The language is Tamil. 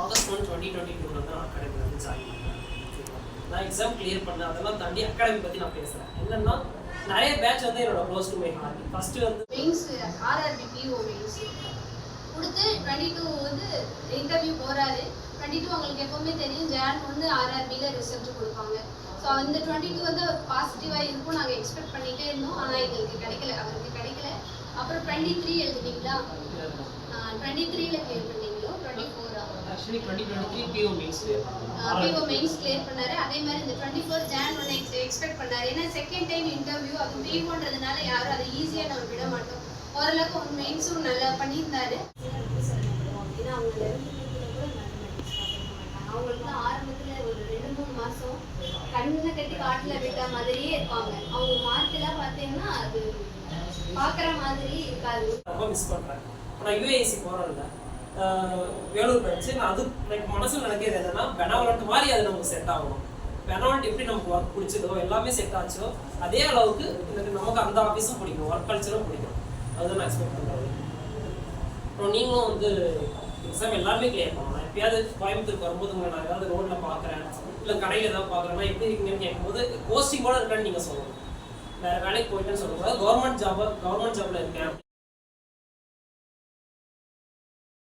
ஆகஸ்ட் ஒன் டுவெண்ட்டி டுவெண்ட்டி டூவில் நான் அகாடமி வந்து ஜாயின் பண்ணேன் ஓகேவா நான் எக்ஸாம் கிளியர் பண்ணேன். அதெல்லாம் தாண்டி அகாடமி பற்றி நான் பேசுகிறேன் என்னன்னா நிறைய பேட்ச் வந்து என்னோட close to my heart first வந்து மெயின்ஸ் ஆர்ஆர்பி பிஓ மெயின்ஸ் கொடுத்து டுவெண்ட்டி டூ வந்து இன்டர்வியூ போறாரு. டுவெண்ட்டி டூ உங்களுக்கு எப்பவுமே தெரியும். ஜான் வந்து ஆர்ஆர்பியில் ரிசல்ட் கொடுப்பாங்க. ஸோ அந்த டுவெண்ட்டி டூ வந்து பாசிட்டிவாக இருக்கும். நாங்கள் எக்ஸ்பெக்ட் பண்ணிட்டே இருந்தோம். ஆனால் எங்களுக்கு கிடைக்கல. அவருக்கு கிடைக்கல. அப்புறம் டுவெண்ட்டி த்ரீ எழுதுனீங்களா டுவெண்ட்டி த்ரீல ஃபோரா actually twenty twenty three PO means PO mains clear பண்ணாரு. அதே மாதிரி இந்த டுவெண்ட்டி ஃபோர் ஜான் ஒன்று எக்ஸ்பெக்ட் பண்ணாரு. ஏன்னா செகண்ட் டைம் இன்டர்வியூ அது பிஓன்றதுனால யாரும் அதை ஈஸியாக நம்ம விட மாட்டோம். ஓரளவுக்கு மெயின்ஸும் நல்லா பண்ணியிருந்தாரு. அவங்க அவங்களுக்கு தான் ஆரம்பத்தில் ஒரு ரெண்டு மூணு மாதம் கண்ணை கட்டி காட்டில் விட்ட மாதிரியே இருப்பாங்க. அவங்க மார்க்கெல்லாம் பார்த்தீங்கன்னா அது பார்க்குற மாதிரி இருக்காது. ரொம்ப மிஸ் பண்ணுறேன் இப்போ நான் யூஏசி போகிறேன்ல வேலூர் படிச்சு நான் அது எனக்கு மனசில் நினைக்கிறது என்னன்னா பெனாவலண்ட் மாதிரி அது நமக்கு செட் ஆகணும். பெனாவலண்ட் எப்படி நமக்கு ஒர்க் பிடிச்சதோ எல்லாமே செட் ஆச்சோ. அதே அளவுக்கு எனக்கு நமக்கு அந்த ஆஃபீஸும் பிடிக்கும். ஒர்க் கல்ச்சரும் பிடிக்கும். அதுதான் நான் எக்ஸ்பெக்ட் பண்ணுறது அப்புறம் நீங்களும் வந்து எக்ஸாம் எல்லாருமே கிளியர் பண்ணணும். எப்பயாவது கோயம்புத்தூருக்கு வரும்போது உங்களை நான் ஏதாவது ரோட்டில் பார்க்குறேன். இல்லை கடையில் ஏதாவது பார்க்குறேன்னா எப்படி இருக்கீங்கன்னு கேட்கும்போது கோஸ்டிங் கூட இருக்கான்னு நீங்கள் சொல்லணும். வேறு வேலைக்கு போயிட்டேன்னு சொல்லக்கூடாது கவர்மெண்ட் ஜாபாக கவர்மெண்ட் ஜாப்பில் இருக்கேன்.